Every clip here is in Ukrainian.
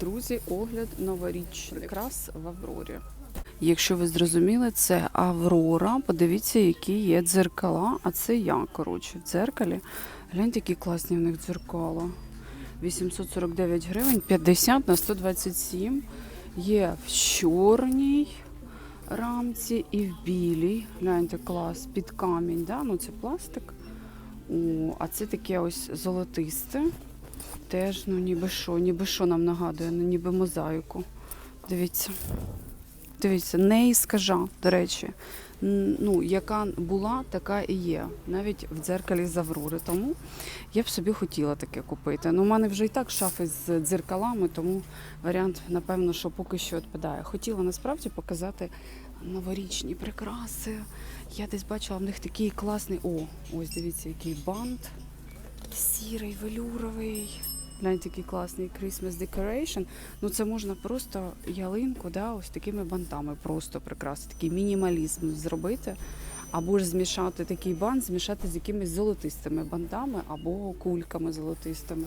Друзі, огляд новорічний якраз в Аврорі. Якщо ви зрозуміли, це Аврора. Подивіться, які є дзеркала. А це я, коротше, в дзеркалі. Гляньте, які класні в них дзеркала. 849 гривень, 50 на 127. Є в чорній рамці і в білій. Гляньте, клас, під камінь, да? ну це пластик. О, а це таке ось золотисте. Теж, ну ніби що, ніби що нам нагадує, ну ніби мозаїку. Дивіться. Дивіться, не іскажа, до речі. Ну, яка була, така і є. Навіть в дзеркалі з Аврори. Тому я б собі хотіла таке купити. Ну, у мене вже і так шафи з дзеркалами, тому варіант, напевно, що поки що відпадає. Хотіла насправді показати новорічні прикраси. Я десь бачила в них такий класний. О, ось дивіться, який бант. Сірий, велюровий. Гляньте, який класний Christmas decoration. Ну це можна просто ялинку, да, ось такими бантами просто прикрасити. Такий мінімалізм зробити. Або ж змішати такий бант, змішати з якимись золотистими бантами, або кульками золотистими.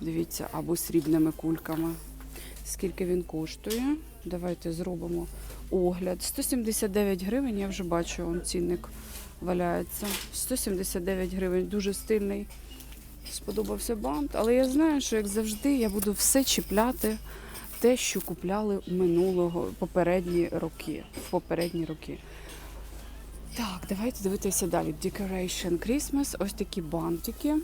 Дивіться, або срібними кульками. Скільки він коштує? Давайте зробимо огляд. 179 гривень, я вже бачу, он цінник валяється. 179 гривень, дуже стильний. Сподобався бант, але я знаю, що як завжди я буду все чіпляти те, що купляли минулого попередні роки. В попередні роки. Так, давайте дивитися далі. Decoration Christmas. Ось такі бантики.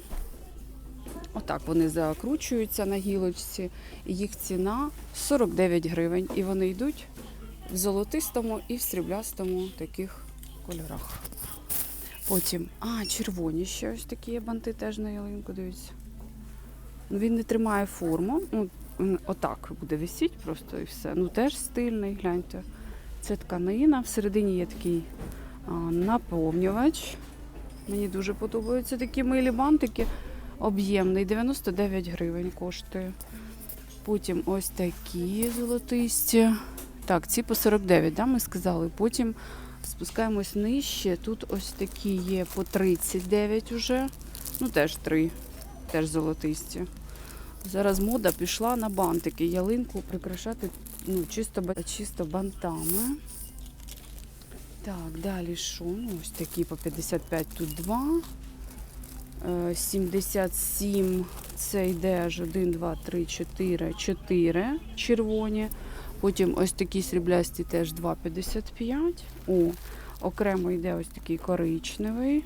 Отак вони закручуються на гілочці. Їх ціна 49 гривень. І вони йдуть в золотистому і в сріблястому таких кольорах. Потім, а, червоні ще ось такі банти теж на ялинку, дивіться. Ну, Він не тримає форму. Ну, отак буде висіть просто і все. Ну теж стильний, гляньте. Це тканина. Всередині є такий а, наповнювач. Мені дуже подобаються такі милі бантики. Об'ємний, 99 гривень коштує. Потім ось такі золотисті. Так, ці по 49, да, ми сказали. Потім Спускаємось нижче. Тут ось такі є по 39 уже. Ну, теж три, теж золотисті. Зараз мода пішла на бантики. Ялинку прикрашати ну, чисто, чисто бантами. Так, далі що? Ну, ось такі по 55 тут два. Е, 77 це йде аж 1, 2, 3, 4, 4 червоні. Потім ось такі сріблясті теж 2,55. О, окремо йде ось такий коричневий.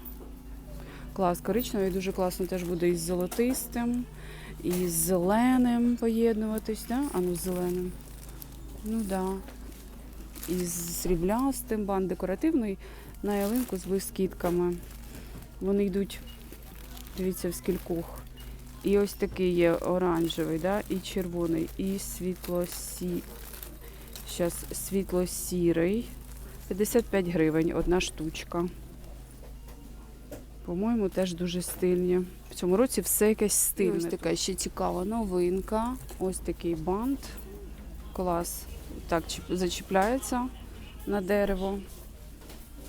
Клас, коричневий дуже класно теж буде із золотистим, і з зеленим поєднуватись, да? А ну з зеленим. Ну да. І з сріблястим, бан декоративний на ялинку з блискітками. Вони йдуть, дивіться, в скількох. І ось такий є оранжевий, да? і червоний, і світло-сі... Зараз світло-сірий. 55 гривень одна штучка. По-моєму, теж дуже стильні. В цьому році все якесь стильне. Ось така ще цікава новинка. Ось такий бант. Клас. Так зачіпляється на дерево.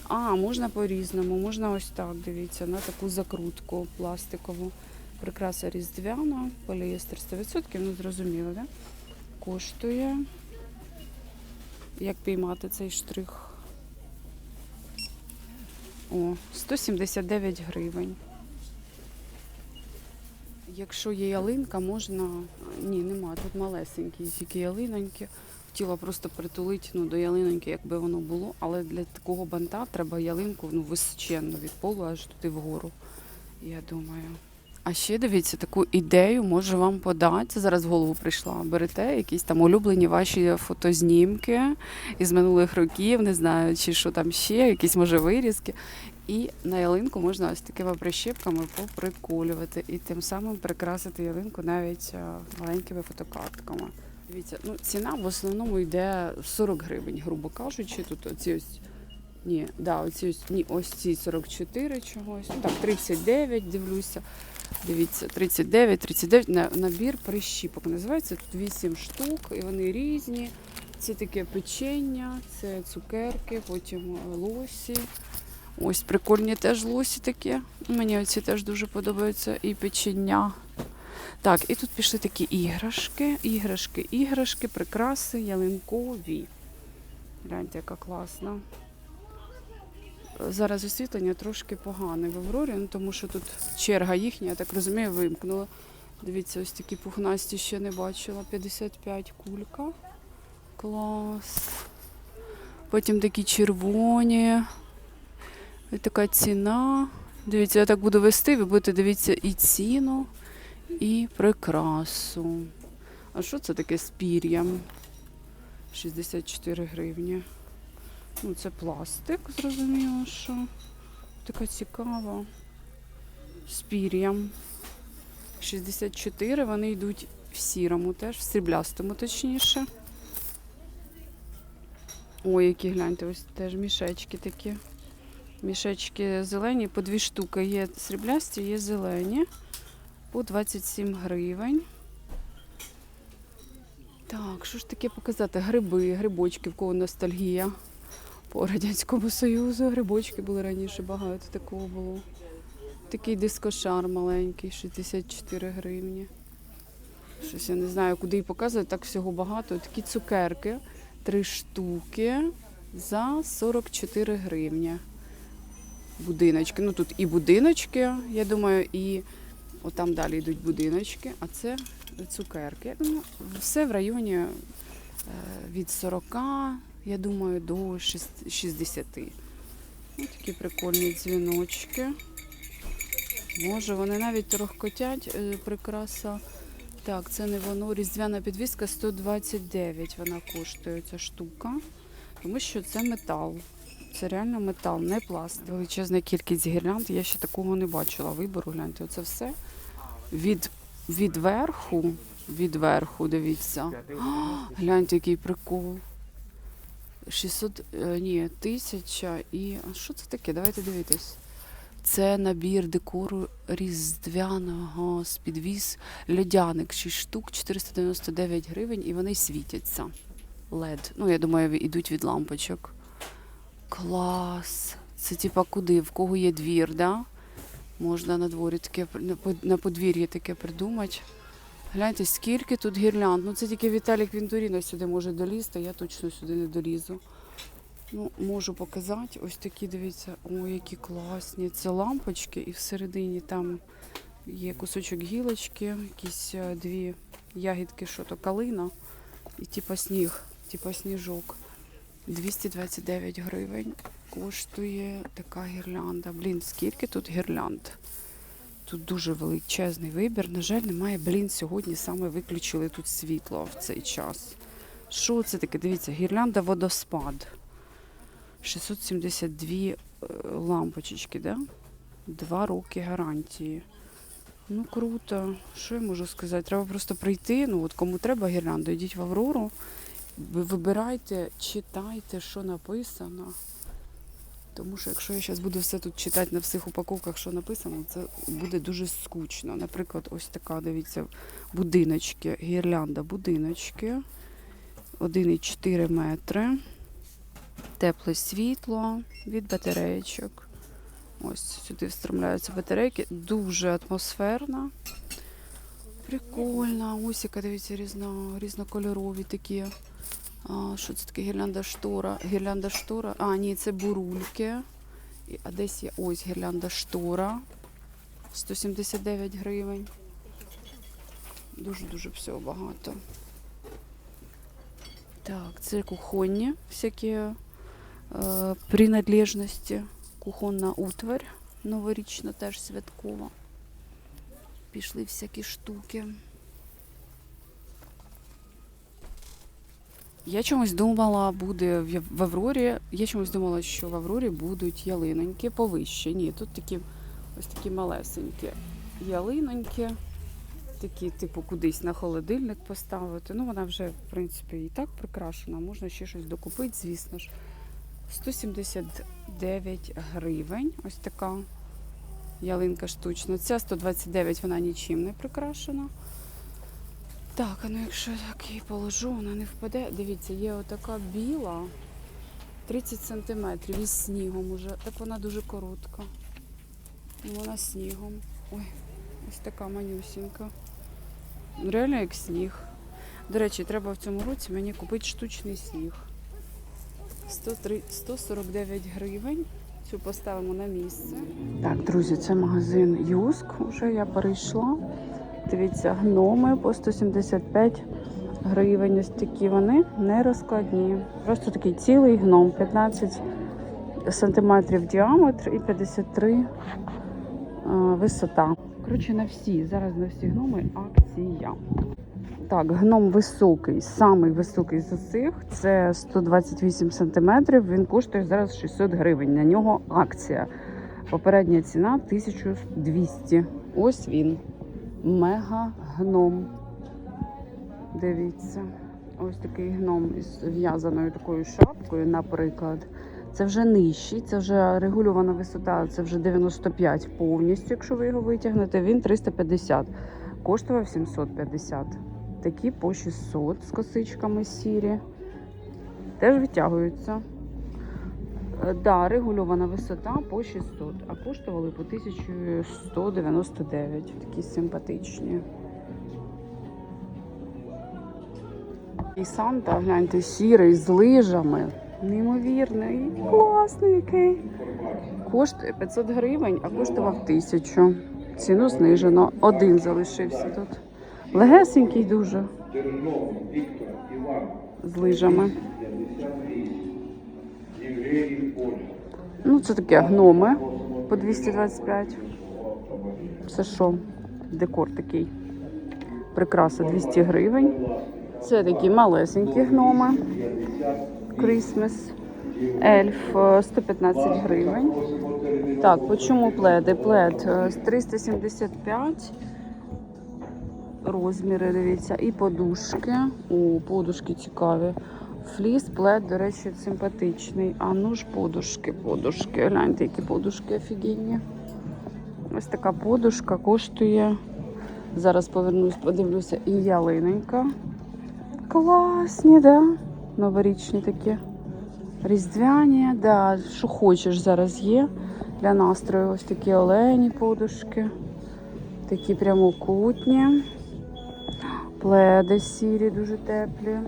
А, можна по-різному. Можна ось так, дивіться, на таку закрутку пластикову. Прикраса різдвяна, поліестер 100%, ну зрозуміло, да? Коштує. Як піймати цей штрих? О, 179 гривень. Якщо є ялинка, можна. Ні, нема. Тут малесенькі, тільки ялиноньки. Хотіла просто притулити ну, до ялиноньки, якби воно було, але для такого банта треба ялинку ну, височенну від полу аж туди вгору. Я думаю. А ще дивіться, таку ідею можу вам подати. Зараз в голову прийшла. Берете якісь там улюблені ваші фотознімки із минулих років, не знаю, чи що там ще, якісь може вирізки. І на ялинку можна ось такими прищепками поприколювати і тим самим прикрасити ялинку навіть е, маленькими фотокартками. Дивіться, ну ціна в основному йде 40 гривень, грубо кажучи. Тут оці ось ні, да, оці ось ні, ось ці 44 чогось. Ну так, 39, дивлюся. Дивіться, 39, 39, на- набір прищіпок називається. Тут 8 штук, і вони різні. Це таке печення, це цукерки, потім е, лосі. Ось прикольні теж лосі такі. Мені оці теж дуже подобаються. І печення. Так, і тут пішли такі іграшки, іграшки, іграшки, прикраси, ялинкові. Гляньте, яка класна. Зараз освітлення трошки погане в Аврорі, ну, тому що тут черга їхня, я так розумію, вимкнула. Дивіться, ось такі пухнасті ще не бачила. 55 кулька. Клас. Потім такі червоні. І така ціна. Дивіться, я так буду вести, ви будете дивитися і ціну, і прикрасу. А що це таке з пір'ям? 64 гривні. Ну, це пластик, зрозуміло, що. Така цікава. З пір'ям. 64, вони йдуть в сірому теж, в сріблястому точніше. Ой, які гляньте, ось теж мішечки такі. Мішечки зелені, по дві штуки. Є сріблясті, є зелені. По 27 гривень. Так, що ж таке показати? Гриби, грибочки, в кого ностальгія. По Радянському Союзу грибочки були раніше, багато такого було. Такий дискошар маленький, 64 гривні. Щось я не знаю, куди і показувати, так всього багато. Такі цукерки, три штуки за 44 гривні. Будиночки. Ну тут і будиночки, я думаю, і отам далі йдуть будиночки, а це цукерки. Ну, все в районі е, від 40, я думаю, до 60. Ось такі прикольні дзвіночки. Може, вони навіть трохкотять, е, прикраса. Так, це не воно. Різдвяна підвіска 129 вона коштує ця штука. Тому що це метал. Це реально метал, не пласт. Величезна кількість гірлянд. Я ще такого не бачила. Вибору, гляньте, оце все від, від верху, від верху, дивіться. А, гляньте, який прикол. 600, е, ні, 1000 і. А що це таке? Давайте дивитись. Це набір декору різдвяного з підвіз льодяник 6 штук, 499 гривень, і вони світяться. LED. Ну, я думаю, йдуть від лампочок. Клас. Це типа куди? В кого є двір, да? Можна на дворі таке на подвір'ї таке придумати. Гляньте, скільки тут гірлянд. Ну це тільки Віталік Вінторіно сюди може долізти, я точно сюди не долізу. Ну, можу показати. Ось такі, дивіться, ой, які класні. Це лампочки, і всередині там є кусочок гілочки, якісь е, дві ягідки, що то калина, і типа сніг, типа сніжок. 229 гривень коштує така гірлянда. Блін, скільки тут гірлянд? Тут дуже величезний вибір. На жаль, немає. Блін, сьогодні саме виключили тут світло в цей час. Що це таке? Дивіться, гірлянда водоспад. 672 е, лампочечки, да? Два роки гарантії. Ну, круто. Що я можу сказати? Треба просто прийти. Ну, от кому треба гірлянду, йдіть в Аврору. Вибирайте, читайте, що написано. Тому що якщо я зараз буду все тут читати на всіх упаковках, що написано, це буде дуже скучно. Наприклад, ось така, дивіться, будиночки, гірлянда, будиночки. 1,4 метри. Тепле світло від батареєчок. Ось сюди встромляються батарейки. Дуже атмосферна. Прикольна. Ось яка, дивіться, різно, різнокольорові такі. А, що це таке гірлянда штора? Гірлянда штора. А, ні, це бурульки. І, а десь є ось гірлянда штора. 179 гривень. Дуже-дуже всього багато. Так, це кухонні всякі е, принадлежності. Кухонна утварь новорічна, теж святкова. Пішли всякі штуки. Я чомусь думала, буде в Аврорі. Я чомусь думала, що в Аврорі будуть ялиноньки повище. Ні, тут такі ось такі малесенькі ялиноньки. Такі, типу, кудись на холодильник поставити. Ну, вона вже, в принципі, і так прикрашена. Можна ще щось докупити, звісно ж. 179 гривень. Ось така ялинка штучна. Ця 129, вона нічим не прикрашена. Так, а ну якщо я так її положу, вона не впаде. Дивіться, є отака біла, 30 сантиметрів із снігом уже. Так вона дуже коротка. Вона снігом. Ой, ось така манюсінька. Реально як сніг. До речі, треба в цьому році мені купити штучний сніг. 103 149 гривень. Цю поставимо на місце. Так, друзі, це магазин Юск. Уже я перейшла. Дивіться, гноми по 175 гривень. Ось такі вони не розкладні. Просто такий цілий гном, 15 сантиметрів діаметр і 53 е, висота. Коротше, на всі, зараз на всі гноми акція. Так, гном високий, самий високий з усіх. Це 128 сантиметрів. Він коштує зараз 600 гривень. На нього акція. Попередня ціна 1200. Ось він. Мега гном. Дивіться. Ось такий гном із в'язаною такою шапкою, наприклад. Це вже нижчий, це вже регульована висота, це вже 95 повністю, якщо ви його витягнете. Він 350. Коштував 750. Такі по 600 з косичками сірі. Теж витягуються. Е, Да, регульована висота по 600, а коштували по 1199. Такі симпатичні. І Санта, гляньте, сірий з лижами. Неймовірний, класний який. Коштує 500 гривень, а коштував 1000. Ціну знижено. Один залишився тут. Легесенький дуже. З лижами. 58. Євгеній Оля. Ну, це таке гноми по 225. Це що? Декор такий. Прикраса 200 гривень. Це такі малесенькі гноми. Крисмес. Ельф е, 115 гривень. Так, по чому пледи? Плед е, 375 розміри, дивіться, і подушки. О, подушки цікаві. Фліс, плед, до речі, симпатичний. А ну ж подушки, подушки. Гляньте, які подушки офігенні. Ось така подушка коштує. Зараз повернусь, подивлюся, і ялиненька. Класні, да? Новорічні такі. Різдвяні, да, що хочеш зараз є. Для настрою ось такі олені подушки. Такі прямокутні. Пледи сірі, дуже теплі.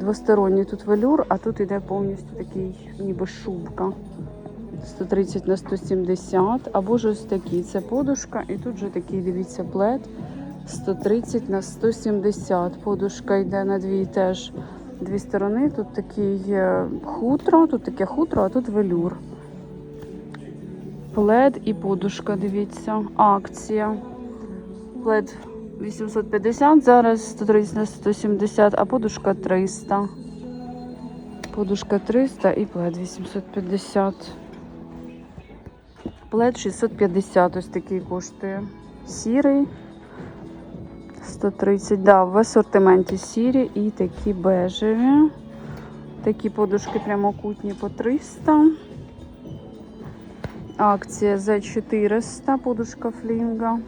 Двосторонній тут велюр, а тут іде повністю такий, ніби шубка. 130 на 170, або ж ось такі. Це подушка, і тут же такий, дивіться, плед 130 на 170. Подушка йде на дві теж дві сторони. Тут такий е, хутро, тут таке хутро, а тут велюр. Плед і подушка, дивіться, акція. Плед 850, зараз 130 на 170, а подушка 300. Подушка 300 і плед 850. Плед 650, ось такий коштує. Сірий. 130, да, в асортименті сірі і такі бежеві. Такі подушки прямокутні по 300. Акція за 400, подушка флінга.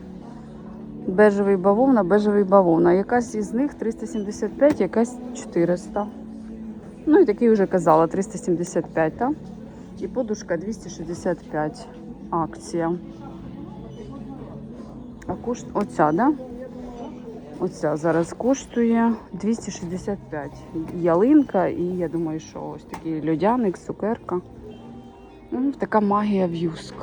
Бежевий бавовна, бежевий бавовна. Якась із них 375, якась 400. Ну і такий вже казала 375, так? І подушка 265. Акція. А кошт... Оця, да? Оця зараз коштує 265. Ялинка і я думаю, що ось такий льодяник, цукерка. Ну, така магія в Юск.